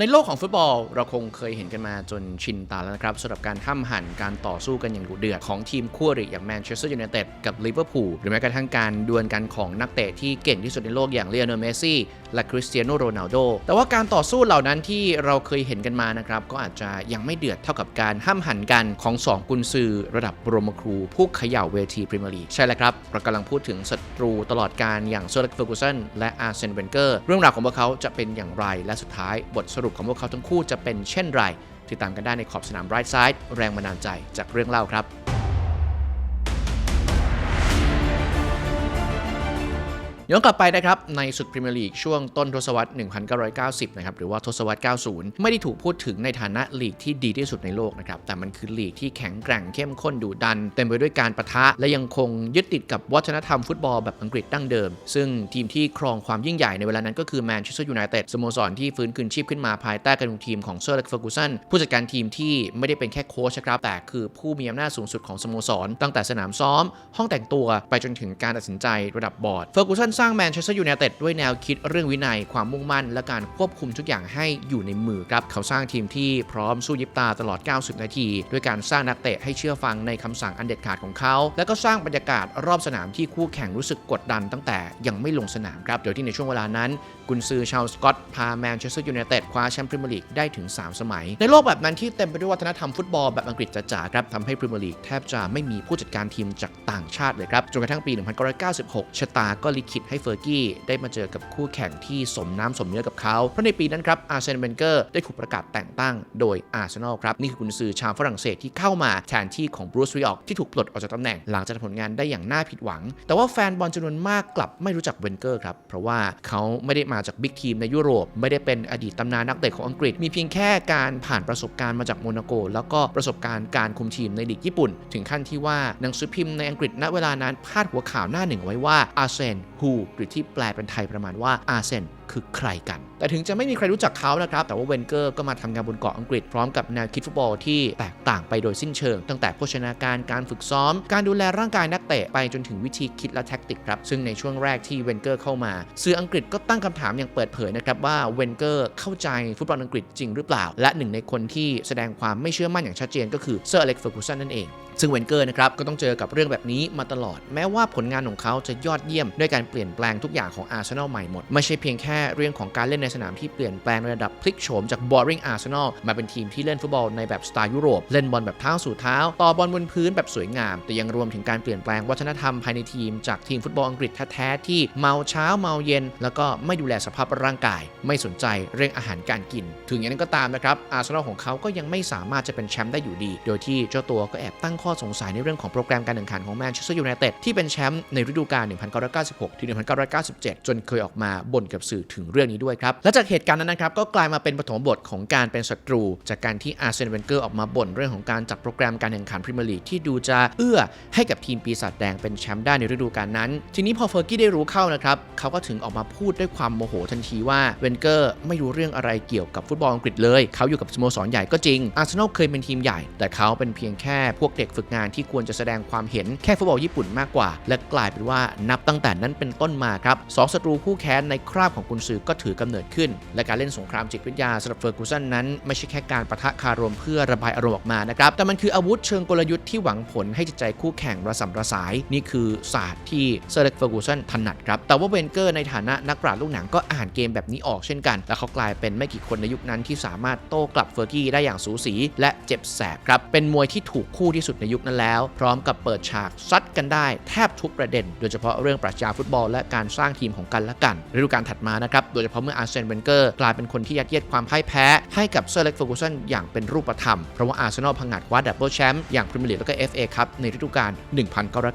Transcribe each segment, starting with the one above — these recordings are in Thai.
ในโลกของฟุตบอลเราคงเคยเห็นกันมาจนชินตาแล้วนะครับสำหรับการห้ำหั่นการต่อสู้กันอย่างดุเดือดของทีมคู่อริอย่างแมนเชสเตอร์ยูไนเต็ดกับลิเวอร์พูลหรือแม้กระทั่งการดวลกันของนักเตะที่เก่งที่สุดในโลกอย่างเลโอเนลเมสซี่และคริสเตียโนโรนัลโดแต่ว่าการต่อสู้เหล่านั้นที่เราเคยเห็นกันมานะครับก็อาจจะยังไม่เดือดเท่ากับการห้ำหั่นกันของสองกุนซือระดับบรมครูผู้เขย่าเวทีพรีเมียร์ลีกใช่แล้วครับเรากำลังพูดถึงศัตรูตลอดการอย่างเซอร์เล็กเฟอร์กูสันและอาร์เซนเวนเกอร์เรื่องราวของพวกเขาจะเป็นอย่างไรและสุดท้ายบทสรุปของพวกเขาทั้งคู่จะเป็นเช่นไร ติดตามกันได้ในขอบสนามไรท์ไซด์แรงบันดาลใจจากเรื่องเล่าครับ ย้อนกลับไปนะครับในศึกพรีเมียร์ลีกช่วงต้นทศวรรษ 1990 นะครับหรือว่าทศวรรษ 90 ไม่ได้ถูกพูดถึงในฐานะลีกที่ดีที่สุดในโลกนะครับแต่มันคือลีกที่แข็งแกร่งเข้มข้นดุดัน เต็มไปด้วยการประทะ และยังคงยึดติดกับวัฒนธรรมฟุตบอลแบบอังกฤษดั้งเดิม ซึ่งทีมที่ครองความยิ่งใหญ่ในเวลานั้นก็คือแมนเชสเตอร์ยูไนเต็ดสโมสรที่ฟื้นคืนชีพขึ้นมาภายใต้การคุมทีมของเซอร์เล็กเฟอร์กูสันผู้จัดการทีมที่ไม่ได้เป็นแค่โค้ชครับแต่คือผู้มีอำนาจสูงสุดของสโมสร ตั้งแต่สนามซ้อม ห้องแต่งตัวไปจนถึงการตัดสินใจระดับบอร์ดเฟอร์กูสันสร้างแมนเชสเตอร์ยูไนเต็ดด้วยแนวคิดเรื่องวินัยความมุ่งมั่น และการควบคุมทุกอย่างให้อยู่ในมือครับ เขาสร้างทีมที่พร้อมสู้ยิบตาตลอด 90 นาที ด้วยการสร้างนักเตะให้เชื่อฟังในคำสั่งอันเด็ดขาดของเขา และก็สร้างบรรยากาศรอบสนามที่คู่แข่งรู้สึกกดดันตั้งแต่ยังไม่ลงสนามครับโดยที่ในช่วงเวลานั้นกุนซือชาวสกอตพาแมนเชสเตอร์ยูไนเต็ดคว้าแชมป์พรีเมียร์ลีกได้ถึง 3 สมัย ในโลกแบบนั้นที่เต็มไปด้วยวัฒนธรรมฟุตบอลแบบอังกฤษจ๋าๆครับทำให้พรีเมียร์ลีกแทบจะไม่มีผู้จัดการทีมจากต่างชาติเลยครับจนกระทั่งปี 1996 ชะตาก็ลิขิตให้เฟอร์กี้ได้มาเจอกับคู่แข่งที่สมน้ำสมเนื้อกับเขาเพราะในปีนั้นครับอาร์เซนเวนเกอร์ได้ถูกประกาศแต่งตั้งโดยอาร์เซนอลครับนี่คือกุนซือชาวฝรั่งเศสที่เข้ามาแทนที่ของบรูซวิออกที่ถูกปลดออกจากตำแหน่งหลังจากผลงานได้อย่างน่าผิดหวัง แต่ว่าแฟนบอลจำนวนมากกลับไม่รู้จักเวนเกอร์ครับเพราะว่าเขาไม่ได้มาาจากบิ๊กทีมในยุโรป ไม่ได้เป็นอดีตตำนานนักเตะของอังกฤษ มีเพียงแค่การผ่านประสบการณ์มาจากโมนาโก แล้วก็ประสบการณ์การคุมทีมในลีกญี่ปุ่น ถึงขั้นที่ว่าหนังสือพิมพ์ในอังกฤษณเวลานั้นพาดหัวข่าวหน้าหนึ่งเอาไว้ว่าอาร์เซนฮูหรือที่แปลเป็นไทยประมาณว่าอาร์เซน คือใครกัน แต่ถึงจะไม่มีใครรู้จักเขานะครับ แต่ว่าเวนเกอร์ก็มาทำงานบนเกาะอังกฤษพร้อมกับแนวคิดฟุตบอลที่แตกต่างไปโดยสิ้นเชิง ตั้งแต่โภชนาการการฝึกซ้อม การดูแลร่างกายนักเตะไปจนถึงวิธีคิดและแท็กติกครับ ซึ่งในช่วงแรกที่เวนเกอร์เข้ามาสื่ออังกฤษก็ตั้งคำถามอย่างเปิดเผยนะครับว่าเวนเกอร์เข้าใจฟุตบอลอังกฤษจริงหรือเปล่า และหนึ่งในคนที่แสดงความไม่เชื่อมั่นอย่างชัดเจนก็คือเซอร์อเล็กซ์เฟอร์กูสันนั่นเองซึ่งเวนเกอร์นะครับก็ต้องเจอกับเรื่องแบบนี้มาตลอด แม้ว่าผลงานของเขาจะยอดเยี่ยมด้วยการเปลี่ยนแปลงทุกอย่างของอาร์เซนอลใหม่หมด ไม่ใช่เพียงแค่เรื่องของการเล่นในสนามที่เปลี่ยนแปลงในระดับพลิกโฉมจาก boring Arsenal มาเป็นทีมที่เล่นฟุตบอลในแบบสไตล์ยุโรป เล่นบอลแบบเท้าสู่เท้า ต่อบอลบนพื้นแบบสวยงาม แต่ยังรวมถึงการเปลี่ยนแปลงวัฒนธรรมภายในทีมจากทีมฟุตบอลอังกฤษแท้ๆที่เมาเช้าเมาเย็น แล้วก็ไม่ดูแลสภาพร่างกาย ไม่สนใจเรื่องอาหารการกิน ถึงอย่างนั้นก็ตามนะครับอาร์เซนอลของเขาก็ยังไม่สามารถจะเป็นแชมป์ได้อยู่ดี โดยที่เจ้าตัวก็แอบตั้งข้อสงสัยในเรื่องของโปรแกรมการแข่งขันของแมนเชสเตอร์ยูไนเต็ดที่เป็นแชมป์ในฤดูกาล1996ถึง1997 จนเคยออกมาบ่นกับสื่อถึงเรื่องนี้ด้วยครับ และจากเหตุการณ์นั้นนะครับ ก็กลายมาเป็นปฐมบทของการเป็นศัตรู จากการที่อาร์เซนเวนเกอร์ออกมาบ่นเรื่องของการจัดโปรแกรมการแข่งขันพรีเมียร์ลีกที่ดูจะเอื้อให้กับทีมปีศาจแดงเป็นแชมป์ได้ในฤดูกาลนั้น ทีนี้พอเฟอร์กี้ได้รู้เข้านะครับเขาก็ถึงออกมาพูดด้วยความโมโหทันทีว่าเวนเกอร์ไม่รู้เรื่องอะไรเกี่ยวกับฟุตบอลอังกฤษเลย เขาอยู่กับสโมสรใหญ่ก็จริงอาร์เซนอลเคยเป็นทีมใหญ่ แต่เขาเป็นเพียงแค่พวกเด็กฝึกงานที่ควรจะแสดงความเห็นแค่ฟุตบอลญี่ปุ่นมากกว่า และกลายเป็นว่านับตั้งแต่นั้นเป็นต้นมาครับสองศัตรูคู่แค้นในคราบของกุนซือก็ถือกำเนิดขึ้น และการเล่นสงครามจิตวิทยาสำหรับเฟอร์กูสันนั้นไม่ใช่แค่การประทะคารมเพื่อระบายอารมณ์ออกมานะครับแต่มันคืออาวุธเชิงกลยุทธ์ที่หวังผลให้จิตใจคู่แข่งระสำระสาย นี่คือศาสตร์ที่เซอร์เล็กเฟอร์กูสันถนัดครับแต่ว่าเวนเกอร์ในฐานะนักปราชญ์ลูกหนังก็อ่านเกมแบบนี้ออกเช่นกัน และเขากลายเป็นไม่กี่คนในยุคนั้นที่สามารถโต้กลับเฟอร์กี้ได้อย่างสูสี และเจ็บแสบครับเป็นมวยที่ถูกคู่ที่สุดในยุคนั้นแล้ว พร้อมกับเปิดฉากซัดกันได้แทบทุกประเด็น โดยเฉพาะเรื่องปรัชญาฟุตบอลและการสร้างทีมของกันและกันฤดูกาลถัดมานะครับ โดยเฉพาะเมื่ออาร์เซนเวนเกอร์กลายเป็นคนที่ยัดเยียดความพ่ายแพ้ ให้กับเซอร์เล็กเฟอร์กูสันอย่างเป็นรูปธรรม เพราะว่าอาร์เซนอลพังงาดคว้าดับเบิลแชมป์อย่างพรีเมียร์ลีกและก็ FA ครับในฤดูกาล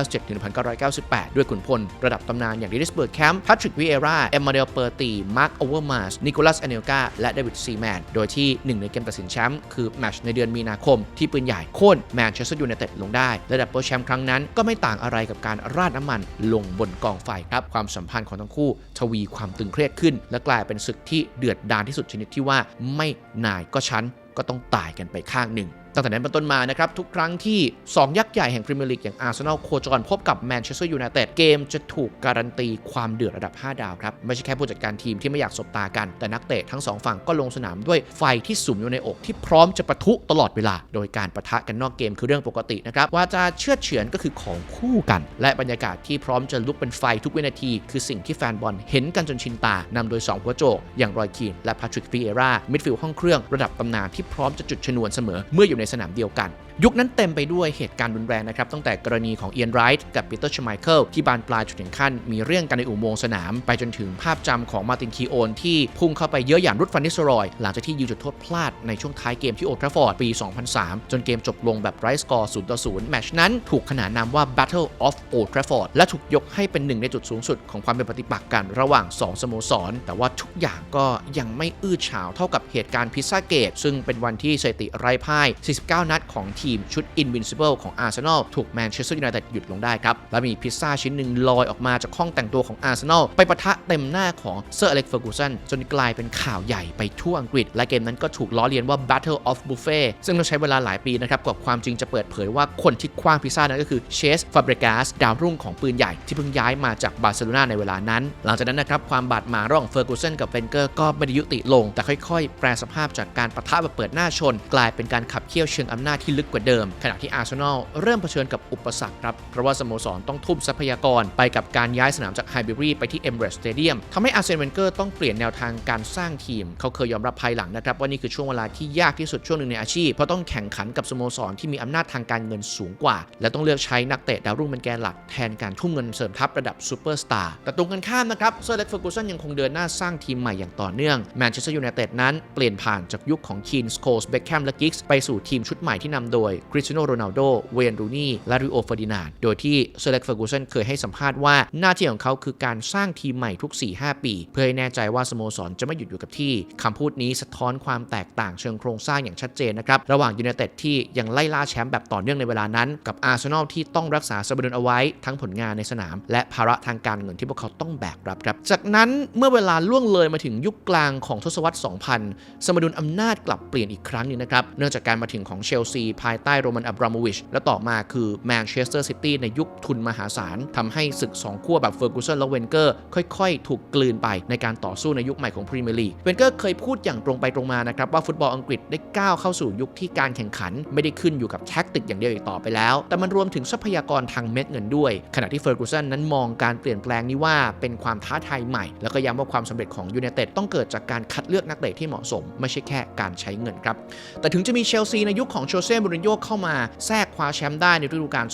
1997-1998 ด้วยขุนพล ระดับตำนานอย่างดิสเบิร์กแคมป์แพทริกวิเอราเอมมาเดลเปอร์ตีมาร์คโอเวอร์มาสนิโคลัสแอนเนลกาและเดวิดซีแมนโดยที่หนึ่งในเกมตัดสินแชมป์คือแมตช์ในเดือนมีนาคม ที่ปืนใหญ่โค่นแมนเชสเตอร์ยูไนเต็ดลงได้และดับเบิลแชมป์ครั้งนั้นก็ไม่ต่างอะไรกับการราดน้ำมันลงบนกองไฟครับความสัมพันธ์ของทั้งคู่ทวีความตึงเครียดขึ้น และกลายเป็นศึกที่เดือดดาลที่สุดชนิดที่ว่าไม่นายก็ฉันก็ต้องตายกันไปข้างหนึ่ง ตั้งแต่นั้นเป็นต้นมานะครับ ทุกครั้งที่ 2 ยักษ์ใหญ่แห่งพรีเมียร์ลีกอย่างอาร์เซนอลโคจรพบกับแมนเชสเตอร์ยูไนเต็ดเกมจะถูกการันตีความเดือดระดับ 5 ดาวครับ ไม่ใช่แค่ผู้จัดการทีมที่ไม่อยากสบตากัน แต่นักเตะทั้งสองฝั่งก็ลงสนามด้วยไฟที่สุมอยู่ในอกที่พร้อมจะปะทุตลอดเวลา โดยการปะทะกันนอกเกมคือเรื่องปกตินะครับว่าจะเชื่อเฉือนก็คือของคู่กัน และบรรยากาศที่พร้อมจะลุกเป็นไฟทุกวินาที คือสิ่งที่แฟนบอลเห็นกันจนชินตานำโดย2หัวโจกอย่างรอยคีนและแพทริกฟิเอรามิดฟิลด์ห้องเครื่องระดับตำนานที่พร้อมจะจุดชนวนเสมอเมื่ออยู่ในสนามเดียวกัน ยุคนั้นเต็มไปด้วยเหตุการณ์รุนแรงนะครับ ตั้งแต่กรณีของเอียนไรท์กับปีเตอร์ชไมเคิลที่บานปลายจนถึงขั้น มีเรื่องกันในอุโมงค์สนาม ไปจนถึงภาพจำของมาตินคีโอนที่พุ่งเข้าไปเยอะหยันรุดฟันนิสรอย หลังจากที่ยิงจุดโทษพลาดในช่วงท้ายเกมที่โอทราฟอร์ดปี 2003 จนเกมจบลงแบบไร้สกอร์0ต่อ0แมชนั้นถูกขนานนามว่า Battle of Old Trafford และถูกยกให้เป็นหนึ่งในจุดสูงสุดของความเป็นปฏิปักษ์กันระหว่าง 2 สโมสร แต่ว่าทุกอย่างก็ยังไม่อื้อฉาวเท่ากับเหตุการณ์พิซซ่าเกตซึ่งเป็นวันที่สถิติไร้พ่าย49 นัดของทีมชุด Invincible ของอาร์เซนอลถูกแมนเชสเตอร์ยูไนเต็ดหยุดลงได้ครับ และมีพิซซ่าชิ้นหนึ่งลอยออกมาจากห้องแต่งตัวของอาร์เซนอลไปปะทะเต็มหน้าของเซอร์อเล็กเฟอร์กูสันจนกลายเป็นข่าวใหญ่ไปทั่วอังกฤษ และเกมนั้นก็ถูกล้อเลียนว่า Battle of Buffet ซึ่งต้องใช้เวลาหลายปีนะครับกว่าความจริงจะเปิดเผยว่าคนที่คว้างพิซซ่านั้นก็คือเชสฟาเบรกาสดาวรุ่งของปืนใหญ่ที่เพิ่งย้ายมาจากบาร์เซโลนาในเวลานั้น หลังจากนั้นนะครับความบาดหมางระหว่างเฟอร์กูสันกับเวนเกอร์ก็ไม่ได้ยุติลง แต่ค่อย ๆ แปลสภาพจากการปะทะแบบเปิดหน้าชน กลายเป็นการขับเคี่ยวเชิงอำนาจที่ลึกกว่าเดิม ขณะที่อาร์เซนอลเริ่มเผชิญกับอุปสรรคครับ เพราะว่าสโมสรต้องทุ่มทรัพยากรไปกับการย้ายสนามจากไฮบิรีไปที่เอ็มเบรสสเตเดียมทำให้อาร์เซนเวนเกอร์ต้องเปลี่ยนแนวทางการสร้างทีม เขาเคยยอมรับภายหลังนะครับว่านี่คือช่วงเวลาที่ยากที่สุดช่วงหนึ่งในอาชีพ เพราะต้องแข่งขันกับสโมสรที่มีอำนาจทางการเงินสูงกว่า และต้องเลือกใช้นักเตะดาวรุ่งเป็นแกนหลักแทนการทุ่มเงินเสริมทัพระดับซูเปอร์สตาร์แต่ตรงกันข้ามนะครับเซอร์เล็กเฟอร์กูสันยังคงเดินหน้าสร้างทีมใหม่อย่างต่อเนื่องแมนเชสเตอร์ยูไนเต็ดนั้นเปลี่ยนผ่านจากยุคของคีนสโคลส์เบคแคมและกิกส์ไปสู่ทีมชุดใหม่ที่นำโดยคริสเตียโนโรนัลโด เวนรูนี่ และริโอเฟอร์ดินานโดยที่เซเล็กเฟอร์กูสันเคยให้สัมภาษณ์ว่าหน้าที่ของเขาคือการสร้างทีมใหม่ทุก 4-5 ปี เพื่อให้แน่ใจว่าสโมสรจะไม่หยุดอยู่กับที่คำพูดนี้สะท้อนความแตกต่างเชิงโครงสร้างอย่างชัดเจนนะครับ ระหว่างยูไนเต็ดที่ยังไล่ล่าแชมป์แบบต่อเนื่องในเวลานั้น กับอาร์เซนอลที่ต้องรักษาสมดุลเอาไว้ทั้งผลงานในสนาม และภาระทางการเงินที่พวกเขาต้องแบกรับครับ จากนั้นเมื่อเวลาล่วงเลยมาถึงยุคกลางของทศวรรษ 2000 สมดุลอำนาจกลับเปลี่ยนอีกครั้งหนึงนะครับ เนื่องจากการมาถึงของเชลซี ภายใต้โรมันอับราโมวิชและต่อมาคือแมนเชสเตอร์ซิตี้ในยุคทุนมหาศาลทำให้ศึกสองขั้วแบบเฟอร์กูสันและเวนเกอร์ค่อยๆ ถูกกลืนไปในการต่อสู้ในยุคใหม่ของพรีเมียร์ลีกเวนเกอร์เคยพูดอย่างตรงไปตรงมานะครับว่าฟุตบอลอังกฤษได้ก้าวเข้าสู่ยุคที่การแข่งขัน ไม่ได้ขึ้นอยู่กับแท็กติกอย่างเดียวอีกต่อไปแล้ว แต่มันรวมถึงทรัพยากรทางเม็ดเงินด้วย ขณะที่เฟอร์กูสันนั้นมองการเปลี่ยนแปลงนี้ว่าเป็นความท้าทายใหม่ แล้วก็ย้ำว่าความสำเร็จของยูไนเต็ดต้องเกิดจากการคัดเลือกนักเตะที่เหมาะสม ไม่ใช่แค่การใช้เงินครับแต่ถึงจะมีเชลซีในในยุคของโชเซ่มูรินโญ่เข้ามาแทรกคว้าแชมป์ได้ในฤดูกาล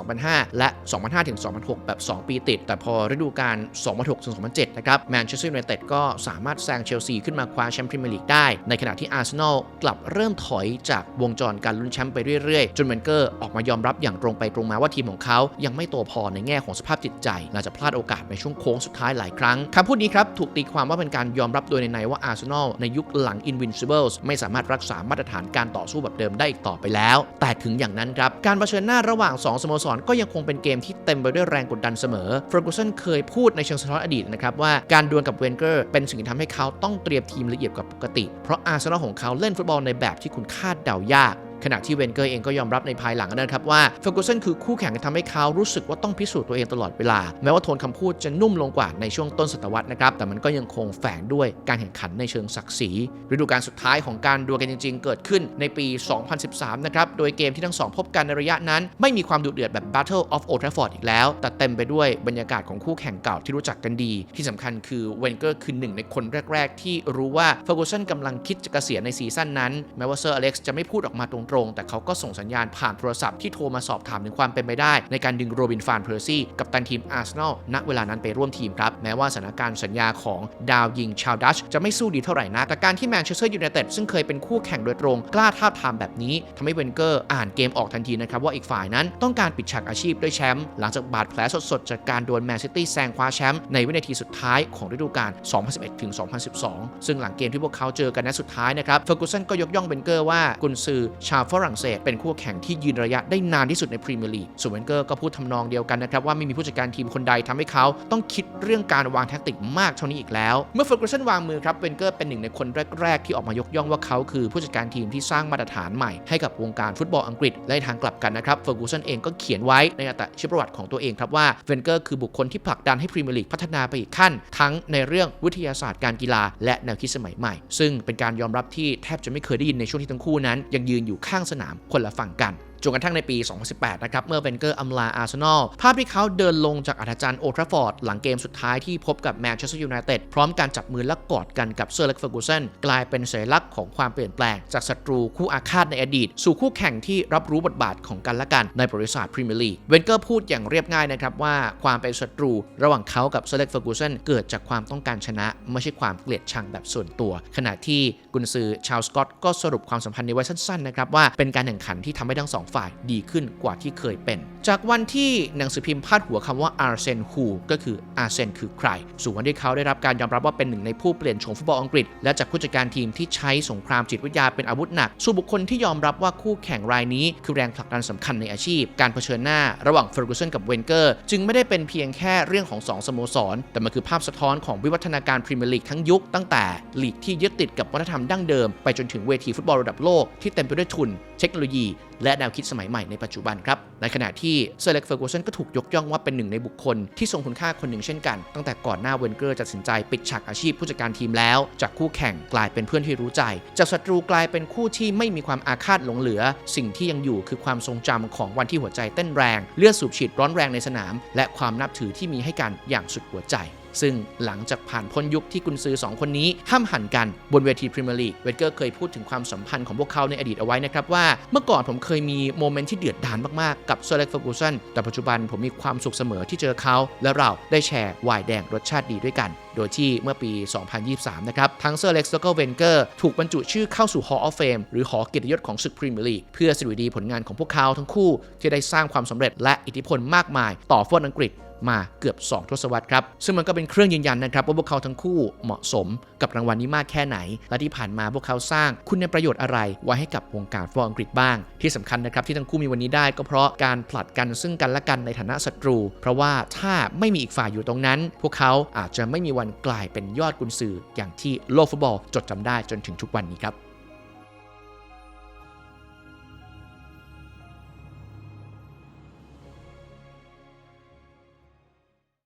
2004-2005 และ 2005-2006 แบบ 2 ปีติด แต่พอฤดูกาล 2006-2007 นะครับแมนเชสเตอร์ยูไนเต็ดก็สามารถแซงเชลซีขึ้นมาคว้าแชมป์พรีเมียร์ลีกได้ ในขณะที่อาร์เซนอลกลับเริ่มถอยจากวงจรการลุ้นแชมป์ไปเรื่อยๆ จนเวนเกอร์ออกมายอมรับอย่างตรงไปตรงมาว่าทีมของเขายังไม่โตพอในแง่ของสภาพจิตใจหลังจากพลาดโอกาสในช่วงโค้งสุดท้ายหลายครั้งคำพูดนี้ครับถูกตีความว่าเป็นการยอมรับโดยในในว่าอาร์เซนอลในยุคหลัง Invincibles ไม่สามารถรักษามาตรฐานการต่อสู้แบบเดิมได้อีกต่อไปแล้ว แต่ถึงอย่างนั้นครับ การเผชิญหน้าระหว่าง 2 สโมสรก็ยังคงเป็นเกมที่เต็มไปด้วยแรงกดดันเสมอเฟอร์กูสันเคยพูดในเชิงสะท้อนอดีตนะครับว่าการดวลกับเวนเกอร์เป็นสิ่งที่ทำให้เขาต้องเตรียมทีมละเอียดกว่าปกติ เพราะอาร์เซนอลของเขาเล่นฟุตบอลในแบบที่คุณคาดเดายาก ขณะที่เวนเกอร์เองก็ยอมรับในภายหลังนะครับว่าเฟอร์กูสันคือคู่แข่งที่ทำให้เขารู้สึกว่าต้องพิสูจน์ตัวเองตลอดเวลา แม้ว่าโทนคำพูดจะนุ่มลงกว่าในช่วงต้นศตวรรษนะครับ แต่มันก็ยังคงแฝงด้วยการแข่งขันในเชิงศักดิ์ศรีฤดูกาลสุดท้ายของการดวลกันจริง ๆ เกิดขึ้นในปี 2013 นะครับ โดยเกมที่ทั้งสองพบกันในระยะนั้น ไม่มีความดุเดือดแบบ Battle of Old Trafford อีกแล้ว แต่เต็มไปด้วยบรรยากาศของคู่แข่งเก่าที่รู้จักกันดี ที่สำคัญคือเวนเกอร์คือหนึ่งในคนแรก ๆ ที่รู้ว่าเฟอร์กูสันกำลังคิดจะเกษียณในซีซั่นนั้น แม้ว่าเซอร์อเล็กซ์จะไม่พูดออกมาตรงๆแต่เขาก็ส่งสัญญาณผ่านโทรศัพท์ที่โทรมาสอบถามถึงความเป็นไปได้ ในการดึงโรบินฟานเพอร์ซี่กับตันทีมอาร์เซนอลณเวลานั้นไปร่วมทีมครับ แม้ว่าสถานการณ์สัญญาของดาวยิงชาวดัชจะไม่สู้ดีเท่าไหร่นะแต่การที่แมนเชสเตอร์ยูไนเต็ดซึ่งเคยเป็นคู่แข่งโดยตรงกล้าท้าทามแบบนี้ทำให้เวนเกอร์อ่านเกมออกทันทีนะครับว่าอีกฝ่ายนั้นต้องการปิดฉากอาชีพด้วยแชมป์หลังจากบาดแผลสดๆจากการโดวลแมนซิตี้แซงคว้าแชมป์ในวินาทีสุดท้ายของฤดูกาล 2011-2012 ซึ่งหลังเกมที่พวกเขาเจอกันนัดสุดท้ายนะครับเฟอร์กูสันก็ยกย่องเวนเกอร์ว่ากุนซือชาวฝรั่งเศสเป็นคู่แข่งที่ยืนระยะได้นานที่สุดในพรีเมียร์ลีกส่วนเวนเกอร์ก็พูดทำนองเดียวกันนะครับว่าไม่มีผู้จัดการทีมคนใดทำให้เขาต้องคิดเรื่องการวางแทคติกมากเท่านี้อีกแล้ว เมื่อเฟอร์กูสันวางมือครับเวนเกอร์เป็นหนึ่งในคนแรก ๆ ที่ออกมายกย่องว่าเขาคือผู้จัดการทีมที่สร้างมาตรฐานใหม่ให้กับวงการฟุตบอลอังกฤษและในทางกลับกันนะครับเฟอร์กูสันเองก็เขียนไว้ในอัตชีวประวัติของตัวเองครับว่าเวนเกอร์คือบุคคลที่ผลักดันให้พรีเมียร์ลีกพัฒนาไปอีกขั้น ทั้งในเรื่องวิทยาศาสตร์การกีฬาและแนวคิดสมัยใหม่ ซึ่งเป็นการยอมรับที่แทบจะไม่เคยได้ยินในช่วงที่ทั้งคู่นั้น ยังยืนอยู่ข้างสนามคนละฝั่งกัน จนกระทั่งในปี 2018 นะครับ เมื่อเวนเกอร์อำลาอาร์เซนอล ภาพที่เขาเดินลงจากอัธจันทร์โอทราฟอร์ด หลังเกมสุดท้ายที่พบกับแมนเชสเตอร์ยูไนเต็ดพร้อมการจับมือและกอดกันกับเซอร์เล็กเฟอร์กูสันกลายเป็นสัญลักษณ์ของความเปลี่ยนแปลง จากศัตรูคู่อาฆาตในอดีต สู่คู่แข่งที่รับรู้บทบาทของกันและกันในบริษัทพรีเมียร์ลีกเวนเกอร์พูดอย่างเรียบง่ายนะครับว่าความเป็นศัตรู ระหว่างเขากับเซอร์เล็กเฟอร์กูสันเกิดจากความต้องการชนะ ไม่ใช่ความเกลียดชังแบบส่วนตัว ขณะที่กุนซือชาวสกอตก็สรุปความสัมพันธ์ในไว้สั้นๆนะครับว่าเป็นการแข่งขันที่ทำให้ทั้งสองฝ่ายดีขึ้นกว่าที่เคยเป็น จากวันที่หนังสือพิมพ์พาดหัวคำว่าอาร์เซนฮูก็คืออาร์เซนคือใคร สู่วันที่เขาได้รับการยอมรับว่าเป็นหนึ่งในผู้เปลี่ยนโฉมฟุตบอลอังกฤษ และจากผู้จัดการทีมที่ใช้สงครามจิตวิทยาเป็นอาวุธหนัก สู่บุคคลที่ยอมรับว่าคู่แข่งรายนี้ คือแรงผลักดันสำคัญในอาชีพ การเผชิญหน้าระหว่างเฟอร์กูสันกับเวนเกอร์จึงไม่ได้เป็นเพียงแค่เรื่องของสองสโมสร แต่มันคือภาพสะท้อนของวิวัฒนาการพรีเมียร์ลีกทั้งยุคตั้งแต่ลีกที่ยึดติดกับวัฒนธรรมดั้งเดิม ไปจนถึงเวทีฟุตบอลระดับโลกที่เต็มไปด้วยทุน เทคโนโลยี และแนวคิดสมัยใหม่ในปัจจุบันครับ ในขณะที่เซอร์เล็กเฟอร์กูสันก็ถูกยกย่องว่าเป็นหนึ่งในบุคคลที่ทรงคุณค่าคนหนึ่งเช่นกัน ตั้งแต่ก่อนหน้าเวนเกอร์จะตัดสินใจปิดฉากอาชีพผู้จัดการทีมแล้ว จากคู่แข่งกลายเป็นเพื่อนที่รู้ใจ จากศัตรูกลายเป็นคู่ที่ไม่มีความอาฆาตหลงเหลือ สิ่งที่ยังอยู่คือความทรงจำของวันที่หัวใจเต้นแรง เลือดสูบฉีดร้อนแรงในสนาม และความนับถือที่มีให้กันอย่างสุดหัวใจ ซึ่งหลังจากผ่านพ้นยุคที่กุนซือ 2 คนนี้ห้ามหันกันบนเวทีพรีเมียร์ลีกเวเกอร์เคยพูดถึงความสัมพันธ์ของพวกเขาในอดีตเอาไว้นะครับว่าเมื่อก่อนผมเคยมีโมเมนต์ที่เดือดดาลมาก ๆ กับเซอร์เล็กฟอร์กูสันแต่ปัจจุบันผมมีความสุขเสมอที่เจอเขา และเราได้แชร์ไวน์แดงรสชาติดีด้วยกัน โดยที่เมื่อปี 2023 นะครับ ทั้งเซอร์เล็กซ์แล้วก็เวนเกอร์ถูกบรรจุชื่อเข้าสู่ Hall of Fame หรือหอเกียรติยศของศึกพรีเมียร์ลีกเพื่อสิริดีผลงานของพวกเขาทั้งคู่ที่ได้สร้างความสำเร็จและอิทธิพลมากมาย ต่อฟุตบอลอังกฤษ มาเกือบ 2 ทศวรรษครับ ซึ่งมันก็เป็นเครื่องยืนยันนะครับว่าพวกเขาทั้งคู่เหมาะสมกับรางวัลนี้มากแค่ไหน และที่ผ่านมาพวกเขาสร้างคุณประโยชน์อะไร ไว้ให้กับวงการฟุตบอลอังกฤษบ้าง ที่สำคัญนะครับที่ทั้งคู่มีวันนี้ได้ก็เพราะการผลัดกันซึ่งกันและกันในฐานะศัตรู เพราะว่าถ้าไม่มีอีกฝ่ายอยู่ตรงนั้น พวกเขาอาจจะไม่มีวันกลายเป็นยอดกุนซืออย่างที่โลกฟุตบอลจดจำได้จนถึงทุกวันนี้ครับ